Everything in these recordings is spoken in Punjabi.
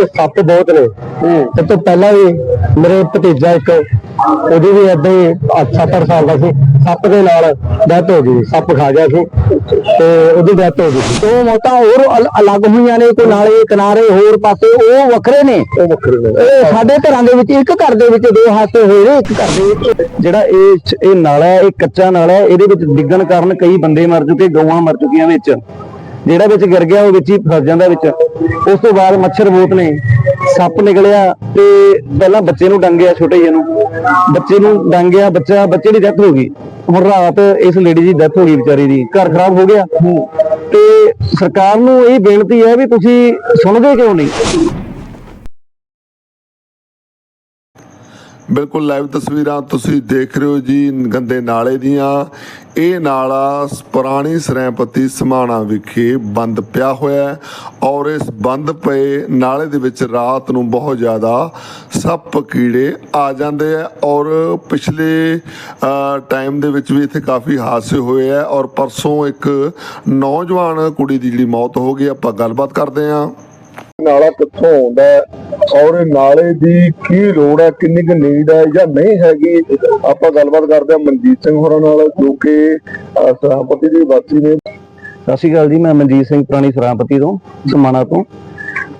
ਵਿੱਚ ਸੱਪ ਬਹੁਤ ਨੇ। ਤੇ ਤੋਂ ਪਹਿਲਾਂ ਵੀ ਮੇਰੇ ਭਤੀਜਾ ਇੱਕ ਉਹਦੀ ਵੀ ਏਦਾਂ ਹੀ 7-8 ਸਾਲ ਦਾ ਸੀ। ਸੱਪ ਦੇ ਨਾਲ ਡੈਥ ਹੋ ਗਈ ਸੱਪ ਖਾ ਗਿਆ ਸੀ। ਤੇ ਉਹਦੀ ਡੈਥ ਹੋ ਗਈ ਦੋ ਮੌਤਾਂ ਹੋਰ ਅਲ- ਅਲੱਗ ਹੋਈਆਂ ਨੇ। ਕੋਈ ਨਾਲੇ ਕਿਨਾਰੇ ਹੋਰ ਪਾਸੇ ਉਹ ਵੱਖਰੇ ਨੇ। ਉਹ ਵੱਖਰੇ ਨੇ। ਇਹ ਸਾਡੇ ਘਰਾਂ ਦੇ ਵਿੱਚ ਇੱਕ ਘਰ ਦੇ ਵਿੱਚ ਦੋ ਹਾਦਸੇ ਹੋਏ ਨੇ ਇੱਕ ਘਰ ਦੇ ਵਿੱਚ। ਜਿਹੜਾ ਇਹ ਇਹ ਨਾਲਾ ਹੈ ਇਹ ਕੱਚਾ ਨਾਲਾ ਹੈ ਇਹਦੇ ਵਿੱਚ ਡਿੱਗਣ ਕਾਰਨ ਕਈ ਬੰਦੇ ਮਰ ਚੁੱਕੇ ਗਊਆਂ ਮਰ ਚੁੱਕੀਆਂ ਵਿੱਚ। ਜਿਹੜਾ ਵਿੱਚ ਗਿਰ ਗਿਆ ਉਹ ਵਿੱਚ ਹੀ ਫਸ ਜਾਂਦਾ ਵਿੱਚ। ਉਸ ਤੋਂ ਬਾਅਦ ਮੱਛਰ ਬਹੁਤ ਨੇ। ਸੱਪ ਨਿਕਲਿਆ ਤੇ ਪਹਿਲਾਂ ਬੱਚੇ ਨੂੰ ਡੰਗਿਆ, ਛੋਟੇ ਜਿਹੇ ਨੂੰ। ਬੱਚੇ ਨੂੰ ਡੰਗਿਆ, ਬੱਚਾ, ਬੱਚੇ ਦੀ ਡੈਥ ਹੋ ਗਈ। ਹੁਣ ਰਾਤ ਇਸ ਲੇਡੀ ਦੀ ਡੈਥ ਹੋ ਗਈ ਵਿਚਾਰੀ ਦੀ। ਘਰ ਖਰਾਬ ਹੋ ਗਿਆ। ਤੇ ਸਰਕਾਰ ਨੂੰ ਇਹ ਬੇਨਤੀ ਹੈ ਵੀ ਤੁਸੀਂ ਸੁਣਦੇ ਕਿਉਂ ਨਹੀਂ? ਬਿਲਕੁਲ ਲਾਈਵ ਤਸਵੀਰਾਂ ਤੁਸੀਂ ਦੇਖ ਰਹੇ ਹੋ ਜੀ ਗੰਦੇ ਨਾਲੇ ਦੀਆਂ। ਇਹ ਨਾਲਾ ਪੁਰਾਣੀ ਸਰੈਂਪਤੀ ਸਮਾਣਾ ਵਿਖੇ ਬੰਦ ਪਿਆ ਹੋਇਆ ਹੈ ਔਰ ਇਸ ਬੰਦ ਪਏ ਨਾਲੇ ਦੇ ਵਿੱਚ ਰਾਤ ਨੂੰ ਬਹੁਤ ਜ਼ਿਆਦਾ ਸੱਪ ਕੀੜੇ ਆ ਜਾਂਦੇ ਆ ਔਰ ਪਿਛਲੇ ਟਾਈਮ ਦੇ ਵਿੱਚ ਵੀ ਇੱਥੇ ਕਾਫੀ ਹਾਦਸੇ ਹੋਏ ਆ ਔਰ ਪਰਸੋਂ ਇੱਕ ਨੌਜਵਾਨ ਕੁੜੀ ਦੀ ਜਿਹੜੀ ਮੌਤ ਹੋ ਗਈ, ਆਪਾਂ ਗੱਲਬਾਤ ਕਰਦੇ ਹਾਂ। ਨਾਲਾ ਕਿੱਥੋਂ ਆਉਂਦਾ ਹੈ? ਔਰ ਇਹ ਨਾਲੇ ਦੀ ਕੀ ਲੋੜ ਹੈ? ਕਿੰਨੀ ਕੁ ਨੀਡ ਹੈ ਜਾਂ ਨਹੀਂ ਹੈਗੀ? ਆਪਾਂ ਗੱਲਬਾਤ ਕਰਦੇ ਹਾਂ ਮਨਜੀਤ ਸਿੰਘ ਹੋਰਾਂ ਨਾਲ ਜੋ ਕਿ ਸਰਾਪਤੀ ਦੇ ਵਾਸੀ ਨੇ। ਸਤਿ ਸ਼੍ਰੀ ਅਕਾਲ ਜੀ ਮੈਂ ਮਨਜੀਤ ਸਿੰਘ ਪੁਰਾਣੀ ਸਰਾਪਤੀ ਤੋਂ ਸਮਾਣਾ ਤੋਂ।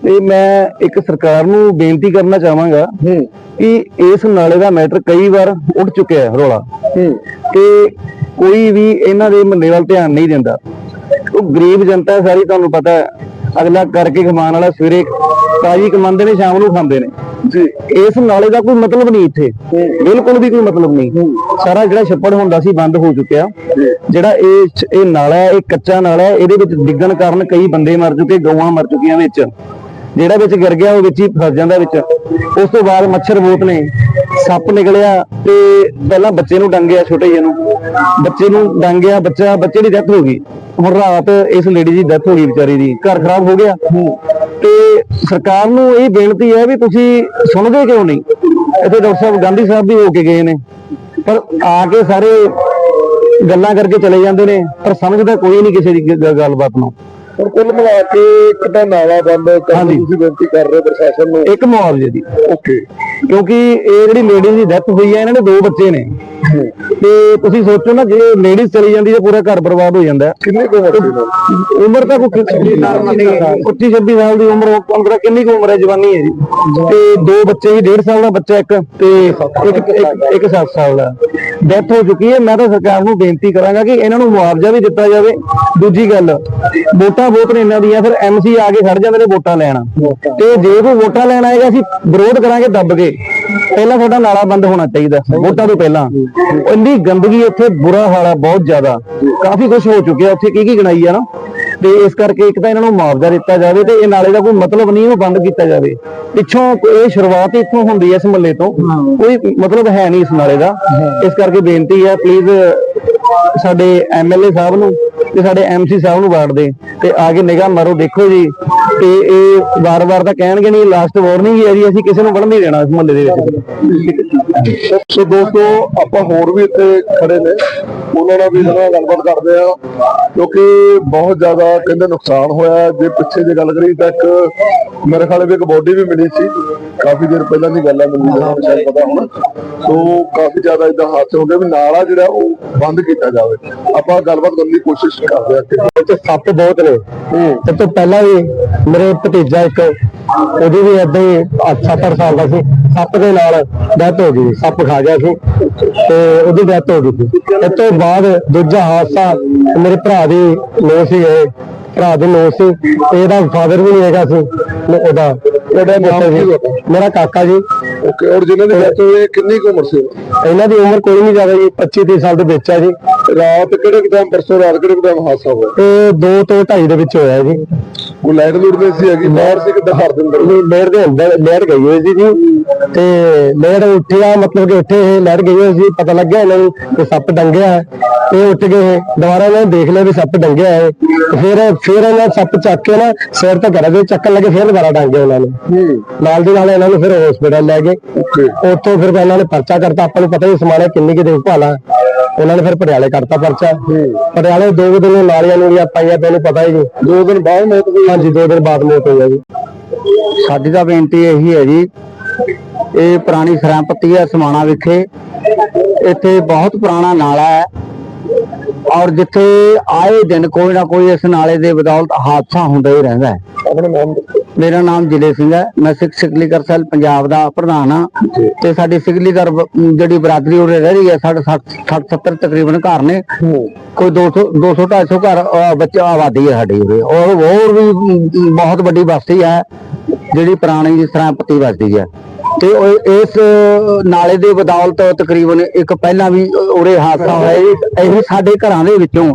ਤੇ ਮੈਂ ਇੱਕ ਸਰਕਾਰ ਨੂੰ ਬੇਨਤੀ ਕਰਨਾ ਚਾਹਾਂਗਾ ਕਿ ਇਸ ਨਾਲੇ ਦਾ ਮੈਟਰ ਕਈ ਵਾਰ ਉੱਠ ਚੁੱਕਿਆ ਹੈ ਰੋਲਾ। ਕਿ ਕੋਈ ਵੀ ਇਹਨਾਂ ਦੇ ਮੁੰਡੇ ਵੱਲ ਧਿਆਨ ਨਹੀਂ ਦਿੰਦਾ। ਉਹ ਗਰੀਬ ਜਨਤਾ ਸਾਰੀ ਤੁਹਾਨੂੰ ਪਤਾ ਹੈ। ਅਗਲਾ ਕਰਕੇ ਕਮਾਉਣ ਵਾਲਾ ਸਵੇਰੇ ਤਾਜੀ ਕਮਾਉਂਦੇ ਨੇ ਸ਼ਾਮ ਨੂੰ ਖਾਂਦੇ ਨੇ। ਜੀ। ਇਸ ਨਾਲੇ ਦਾ ਕੋਈ ਮਤਲਬ ਨਹੀਂ ਇੱਥੇ। ਬਿਲਕੁਲ ਵੀ ਕੋਈ ਮਤਲਬ ਨਹੀਂ। ਸਾਰਾ ਜਿਹੜਾ ਛੱਪੜ ਹੁੰਦਾ ਸੀ ਬੰਦ ਹੋ ਚੁੱਕਿਆ। ਜਿਹੜਾ ਇਹ ਇਹ ਨਾਲਾ ਹੈ ਇਹ ਕੱਚਾ ਨਾਲਾ ਹੈ ਇਹਦੇ ਵਿੱਚ ਡਿੱਗਣ ਕਾਰਨ ਕਈ ਬੰਦੇ ਮਰ ਚੁੱਕੇ ਗਊਆਂ ਮਰ ਚੁੱਕੀਆਂ ਵਿੱਚ। ਜਿਹੜਾ ਵਿੱਚ ਗਿਰ ਗਿਆ ਉਹ ਵਿੱਚ ਹੀ ਫਸ ਜਾਂਦਾ ਵਿੱਚ। ਉਸ ਤੋਂ ਬਾਅਦ ਮੱਛਰ ਬਹੁਤ ਨੇ। ਸੱਪ ਨਿਕਲਿਆ ਤੇ ਪਹਿਲਾਂ ਬੱਚੇ ਨੂੰ ਡੰਗਿਆ ਛੋਟੇ ਜਿਹੇ ਨੂੰ। ਬੱਚੇ ਨੂੰ ਡੰਗਿਆ ਬੱਚਾ ਬੱਚੇ ਦੀ ਡੈਥ ਹੋ ਗਈ। ਹੁਣ ਰਾਤ ਇਸ ਲੇਡੀ ਦੀ ਡੈਥ ਹੋ ਗਈ ਵਿਚਾਰੀ ਦੀ। ਘਰ ਖਰਾਬ ਹੋ ਗਿਆ। ਤੇ ਸਰਕਾਰ ਨੂੰ ਇਹ ਬੇਨਤੀ ਹੈ ਵੀ ਤੁਸੀਂ ਸੁਣਦੇ ਕਿਉਂ ਨਹੀਂ? ਇੱਥੇ ਡਾਕਟਰ ਸਾਹਿਬ ਗਾਂਧੀ ਸਾਹਿਬ ਵੀ ਹੋ ਕੇ ਗਏ ਨੇ। ਪਰ ਆ ਕੇ ਸਾਰੇ ਗੱਲਾਂ ਕਰਕੇ ਚਲੇ ਜਾਂਦੇ ਨੇ ਪਰ ਸਮਝਦਾ ਕੋਈ ਨਹੀਂ ਕਿਸੇ ਦੀ ਗੱਲਬਾਤ ਨੂੰ। ਹੁਣ ਕੁੱਲ ਮਿਲਾ ਕੇ ਇੱਕ ਤਾਂ ਨਾਲਾ ਬੰਦ ਕਰਨ ਦੀ ਬੇਨਤੀ ਕਰ ਰਹੇ ਪ੍ਰਸ਼ਾਸਨ ਨੂੰ। ਇੱਕ ਮੁਆਵਜ਼ੇ ਦੀ। ਓਕੇ। ਕਿਉਂਕਿ ਇਹ ਜਿਹੜੀ ਲੇਡੀ ਦੀ ਡੈਥ ਹੋਈ ਹੈ ਇਹਨਾਂ ਦੇ ਦੋ ਬੱਚੇ ਨੇ। ਤੇ ਤੁਸੀਂ ਸੋਚੋ ਨਾ ਜੇ ਲੇਡੀਜ਼ ਚਲੀ ਜਾਂਦੀ ਤਾਂ ਪੂਰਾ ਘਰ ਬਰਬਾਦ ਹੋ ਜਾਂਦਾ। ਕਿੰਨੇ ਕੁ ਉਮਰ? ਉਮਰ ਤਾਂ ਕੋਈ 25 26 ਸਾਲ ਦੀ ਉਮਰ ਪੰਦਰਾਂ ਕਿੰਨੀ ਕੁ ਉਮਰ ਹੈ ਜਵਾਨੀ ਹੈ ਜੀ। ਤੇ ਦੋ ਬੱਚੇ ਹੀ 1.5 ਸਾਲ ਦਾ ਬੱਚਾ ਇੱਕ ਤੇ ਇੱਕ ਇੱਕ- ਇੱਕ 7 ਸਾਲ ਦਾ। ਡੈਥ ਹੋ ਚੁੱਕੀ ਹੈ। ਮੈਂ ਤਾਂ ਸਰਕਾਰ ਨੂੰ ਬੇਨਤੀ ਕਰਾਂਗਾ ਕਿ ਇਹਨਾਂ ਨੂੰ ਮੁਆਵਜ਼ਾ ਵੀ ਦਿੱਤਾ ਜਾਵੇ। ਦੂਜੀ ਗੱਲ ਵੋਟਾਂ ਬਹੁਤ ਨੇ ਇਹਨਾਂ ਦੀਆਂ। ਫਿਰ ਐਮਸੀ ਆ ਕੇ ਖੜ ਜਾਂਦੇ ਨੇ ਵੋਟਾਂ ਲੈਣ। ਤੇ ਜੇ ਕੋਈ ਵੋਟਾਂ ਲੈਣ ਆਏਗਾ ਅਸੀਂ ਵਿਰੋਧ ਕਰਾਂਗੇ ਦੱਬ ਕੇ। ਪਹਿਲਾਂ ਸਾਡਾ ਨਾਲਾ ਬੰਦ ਹੋਣਾ ਚਾਹੀਦਾ, ਵੋਟਾਂ ਤੋਂ ਪਹਿਲਾਂ। ਇੰਨੀ ਗੰਦਗੀ ਉੱਥੇ, ਬੁਰਾ ਹਾਲ ਹੈ ਬਹੁਤ ਜ਼ਿਆਦਾ। ਕਾਫੀ ਕੁਝ ਹੋ ਚੁੱਕਿਆ ਉੱਥੇ ਕੀ ਕੀ ਗਣਾਈ ਆ ਨਾ? ਤੇ ਇਸ ਕਰਕੇ ਇੱਕ ਤਾਂ ਇਹਨਾਂ ਨੂੰ ਮੁਆਵਜ਼ਾ ਦਿੱਤਾ ਜਾਵੇ ਤੇ ਇਹ ਨਾਲੇ ਦਾ ਕੋਈ ਮਤਲਬ ਨਹੀਂ ਇਹਨੂੰ ਬੰਦ ਕੀਤਾ ਜਾਵੇ। ਪਿੱਛੋਂ ਇਹ ਸ਼ੁਰੂਆਤ ਇੱਥੋਂ ਹੁੰਦੀ ਹੈ ਇਸ ਮਹੱਲੇ ਤੋਂ। ਕੋਈ ਮਤਲਬ ਹੈ ਨਹੀਂ ਇਸ ਨਾਲੇ ਦਾ। ਇਸ ਕਰਕੇ ਬੇਨਤੀ ਹੈ ਪਲੀਜ਼ ਸਾਡੇ ਐਮਐਲਏ ਸਾਹਿਬ ਨੂੰ ਤੇ ਸਾਡੇ ਐਮਸੀ ਸਾਹਿਬ ਨੂੰ ਵਾਰਡ ਦੇ। ਤੇ ਆ ਕੇ ਨਿਗਾਹ ਮਾਰੋ, ਦੇਖੋ ਜੀ ਤੇ ਇਹ ਵਾਰ-ਵਾਰ ਤਾਂ ਕਹਿਣਗੇ ਨਹੀਂ ਲਾਸਟ ਵਾਰਨਿੰਗ ਹੀ ਹੈ ਜੀ ਅਸੀਂ ਕਿਸੇ ਨੂੰ ਵੜਨ ਨਹੀਂ ਦੇਣਾ ਇਸ ਮੁਹੱਲੇ ਦੇ ਵਿੱਚ। ਸੋ ਦੋਸਤੋ ਆਪਾਂ ਹੋਰ ਵੀ ਇੱਥੇ ਖੜੇ ਨੇ। ਉਹਨਾਂ ਨਾਲ ਵੀ ਨਾਲ ਗੱਲਬਾਤ ਕਰਦੇ ਆ ਕਿਉਂਕਿ ਬਹੁਤ ਜ਼ਿਆਦਾ ਕਹਿੰਦੇ ਨੁਕਸਾਨ ਹੋਇਆ ਜੇ ਪਿੱਛੇ ਜੇ ਗੱਲ ਕਰੀ ਤਾਂ ਇੱਕ ਮੇਰੇ ਖਿਆਲ ਵੀ ਇੱਕ ਬੋਡੀ ਵੀ ਮਿਲੀ ਸੀ। ਕਾਫੀ ਦੇਰ ਪਹਿਲਾਂ ਦੀ ਗੱਲ ਮੈਨੂੰ ਸ਼ਾਇਦ ਪਤਾ ਹੋਣਾ। ਸੋ ਕਾਫੀ ਜ਼ਿਆਦਾ ਇਦਾਂ ਹਾਦਸੇ ਹੋ ਗਏ ਵੀ ਨਾਲਾ ਜਿਹੜਾ ਉਹ ਬੰਦ ਕੀਤਾ ਜਾਵੇ। ਆਪਾਂ ਗੱਲਬਾਤ ਕਰਨ ਦੀ ਕੋਸ਼ਿਸ਼ ਕਰਦੇ ਆ ਕਿ ਵਿੱਚ ਸੱਪ ਬਹੁਤ ਨੇ। ਤੇ ਤੋਂ ਪਹਿਲਾਂ ਵੀ ਮੇਰੇ ਭਤੀਜਾ ਇੱਕ ਉਹਦੀ ਵੀ ਏਦਾਂ ਹੀ 7-8 ਸਾਲ ਦਾ ਸੀ। ਸੱਪ ਦੇ ਨਾਲ ਡੈਥ ਹੋ ਗਈ ਸੱਪ ਖਾ ਗਿਆ ਸੀ ਤੇ ਉਹਦੀ ਡੈਥ ਹੋ ਗਈ ਸੀ। ਇਸ ਤੋਂ ਬਾਅਦ ਦੂਜਾ ਹਾਦਸਾ ਮੇਰੇ ਭਰਾ ਦੀ ਨੋ ਸੀ ਇਹ। ਭਰਾ ਦੀ ਨੋ ਸੀ ਤੇ ਇਹਦਾ ਫਾਦਰ ਵੀ ਨਹੀਂ ਹੈਗਾ ਸੀ ਤੇ ਉਹਦਾ। ਉਹਦਾ ਨਾਮ ਸੀ ਮੇਰਾ ਕਾਕਾ ਜੀ। ਓਕੇ ਔਰ ਜਿਨ੍ਹਾਂ ਦੀ ਡੈਥ ਹੋਈ ਹੈ, ਕਿੰਨੀ ਕੁ ਉਮਰ ਸੀ ਇਹਨਾਂ ਦੀ ਉਮਰ ਕੋਈ ਨਹੀਂ ਜ਼ਿਆਦਾ ਜੀ 25-30 ਸਾਲ ਦੇ ਵਿੱਚ ਹੈ ਜੀ। ਰਾਤ ਕਿਹੜੇ ਟਾਈਮ ਪਰਸੋਂ ਰਾਤ ਕਿਹੜੇ ਟਾਈਮ ਹਾਦਸਾ ਹੋਇਆ? ਤੇ 2 ਤੋਂ 2.5 ਦੇ ਵਿੱਚ ਹੋਇਆ ਜੀ। ਕੋਈ ਲਾਈਟ ਲੂਟ ਨਹੀਂ ਸੀ ਹੈਗੀ? ਬਾਹਰ ਸੀ ਕਿੱਦਾਂ ਘਰ ਦੇ ਅੰਦਰ? ਲਹਿਰ ਦੇ ਅੰਦਰ ਲਹਿਰ ਗਈ ਹੋਈ ਸੀ ਜੀ। ਤੇ ਲਹਿਰ ਉੱਠਿਆ ਮਤਲਬ ਕਿ ਉੱਠੇ ਇਹ ਲਹਿਰ ਗਈ ਹੋਈ ਸੀ। ਪਤਾ ਲੱਗਿਆ ਇਹਨਾਂ ਨੂੰ ਕਿ ਸੱਪ ਡੰਗਿਆ ਹੈ। ਤੇ ਉੱਠ ਗਏ ਦੁਬਾਰਾ ਇਹਨਾਂ ਨੇ ਦੇਖ ਲਿਆ ਵੀ ਸੱਪ ਡੰਗਿਆ ਹੈ। ਤੇ ਫਿਰ ਫਿਰ ਇਹਨਾਂ ਸੱਪ ਚੱਕ ਕੇ ਨਾ ਸਿਰ ਤੋਂ ਘਰਾਂ ਦੇ ਚੱਕਣ ਲੱਗੇ ਫਿਰ ਦੁਬਾਰਾ ਡੰਗਿਆ ਉਹਨਾਂ ਨੇ। ਨਾਲ ਦੀ ਨਾਲ ਇਹਨਾਂ ਨੂੰ ਫਿਰ ਹਸਪੀਟਲ ਲੈ ਗਏ। ਉੱਥੋਂ ਫਿਰ ਇਹਨਾਂ ਨੇ ਪਰਚਾ ਕਰਤਾ। ਆਪਾਂ ਨੂੰ ਪਤਾ ਹੀ ਸਮਾਣੇ ਕਿੰਨੀ ਕਿ ਦੇਖਭਾਲ ਆ। ਉਹਨਾਂ ਨੇ ਫਿਰ ਪਟਿਆਲੇ ਕਰਤਾ ਪਰਚਾ। ਪਟਿਆਲੇ ਦੋ ਦਿਨ ਨਾਲੀਆਂ ਨੂਲੀਆਂ ਪਾਈਆਂ ਤੈਨੂੰ ਪਤਾ ਹੀ ਜੀ ਦੋ ਦਿਨ ਬਾਅਦ ਮੌਤ ਹੋਈ ਹਾਂਜੀ ਦੋ ਦਿਨ ਬਾਅਦ ਮੌਤ ਹੋਈ ਆ ਜੀ। ਸਾਡੀ ਤਾਂ ਬੇਨਤੀ ਇਹੀ ਹੈ ਜੀ ਇਹ ਪੁਰਾਣੀ ਸਰਾਂਪਤੀ ਹੈ ਸਮਾਣਾ ਵਿਖੇ। ਇੱਥੇ ਬਹੁਤ ਪੁਰਾਣਾ ਨਾਲਾ ਹੈ। ਔਰ ਜਿੱਥੇ ਆਏ ਦਿਨ ਕੋਈ ਨਾ ਕੋਈ ਇਸ ਨਾਲੇ ਦੇ ਬਦੌਲਤ ਹਾਦਸਾ ਹੁੰਦਾ ਹੀ ਰਹਿੰਦਾ ਹੈ। ਆਪਣਾ ਨਾਮ ਦੱਸੋ। ਮੇਰਾ ਨਾਮ ਜਿਲੇ ਸਿੰਘ ਹੈ। ਮੈਂ ਸਿੱਖ ਸਿਕਲੀਗਰ ਸੈਲ ਪੰਜਾਬ ਦਾ ਪ੍ਰਧਾਨ ਹਾਂ। ਤੇ ਸਾਡੀ ਸਿਕਲੀਗਰ ਬ- ਜਿਹੜੀ ਬਰਾਦਰੀ ਉਰੇ ਰਹਿ ਰਹੀ ਹੈ ਸਾਡੇ 60 70 ਤਕਰੀਬਨ ਘਰ ਨੇ। ਕੋਈ 200 200 250 ਘਰ ਬੱਚਾ ਆਬਾਦੀ ਹੈ ਸਾਡੀ ਉਰੇ। ਔਰ ਹੋਰ ਵੀ ਬਹੁਤ ਵੱਡੀ ਬਸਤੀ ਹੈ ਜਿਹੜੀ ਪੁਰਾਣੀ ਜਿਸ ਤਰ੍ਹਾਂ ਪਤੀ ਬਸਤੀ ਹੈ। ਤੇ ਇਸ ਨਾਲੇ ਦੇ ਬਦੌਲਤ ਤਕਰੀਬਨ ਇੱਕ ਪਹਿਲਾਂ ਵੀ ਉਰੇ ਹਾਦਸਾ ਹੋਇਆ ਇਹ ਇਹੀ ਸਾਡੇ ਘਰਾਂ ਦੇ ਵਿੱਚੋਂ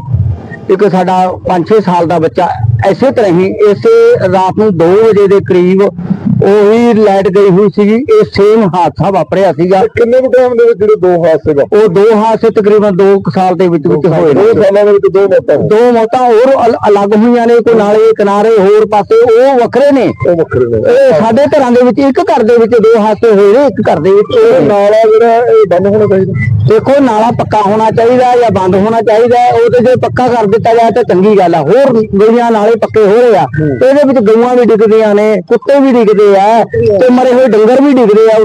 ਇੱਕ ਸਾਡਾ 5-6 ਸਾਲ ਦਾ ਬੱਚਾ ਐਸੇ ਤਰ੍ਹਾਂ ਹੀ ਇਸੇ ਰਾਤ ਨੂੰ 2 ਵਜੇ ਦੇ ਕਰੀਬ ਉਹੀ ਲਾਈਟ ਗਈ ਹੋਈ ਸੀਗੀ ਇਹ ਸੇਮ ਹਾਦਸਾ ਵਾਪਰਿਆ ਸੀਗਾ। ਕਿੰਨੇ ਕੁ ਟਾਈਮ ਦੇ ਵਿੱਚ ਜਿਹੜੇ ਦੋ ਹਾਦਸੇ ਦਾ ਉਹ ਦੋ ਹਾਦਸੇ ਤਕਰੀਬਨ 2 ਸਾਲ ਦੇ ਵਿੱਚ ਵਿੱਚ ਹੋਏ ਦੋ ਸਾਲਾਂ ਦੇ ਵਿੱਚ ਦੋ ਮੌਤਾਂ। ਦੋ ਮੌਤਾਂ ਹੋਰ ਅਲ- ਅਲੱਗ ਹੋਈਆਂ ਨੇ ਕੋਈ ਨਾਲੇ ਕਿਨਾਰੇ ਹੋਰ ਪਾਸੇ ਉਹ ਵੱਖਰੇ ਨੇ। ਉਹ ਵੱਖਰੇ ਨੇ। ਇਹ ਸਾਡੇ ਘਰਾਂ ਦੇ ਵਿੱਚ ਇੱਕ ਘਰ ਦੇ ਵਿੱਚ ਦੋ ਹਾਦਸੇ ਹੋਏ ਨੇ ਇੱਕ ਘਰ ਦੇ ਵਿੱਚ ਇਹ ਨਾਲਾ ਜਿਹੜਾ ਇਹ ਬੰਦ ਹੋਣਾ ਚਾਹੀਦਾ। ਦੇਖੋ ਨਾਲਾ ਪੱਕਾ ਹੋਣਾ ਚਾਹੀਦਾ ਜਾਂ ਬੰਦ ਹੋਣਾ ਚਾਹੀਦਾ। ਉਹ ਤੇ ਜੇ ਪੱਕਾ ਕਰ ਦਿੱਤਾ ਜਾਏ ਤਾਂ ਚੰਗੀ ਗੱਲ ਆ। ਹੋਰ ਗਲੀਆਂ ਨਾਲੇ ਪੱਕੇ ਹੋ ਰਹੇ ਆ। ਇਹਦੇ ਵਿੱਚ ਗਊਆਂ ਵੀ ਡਿੱਗਦੀਆਂ ਨੇ ਕੁੱਤੇ ਵੀ ਡਿੱਗਦੇ ਆ ਤੇ ਮਰੇ ਹੋਏ ਡੰਗਰ ਵੀ ਡਿੱਗਦੇ ਆ।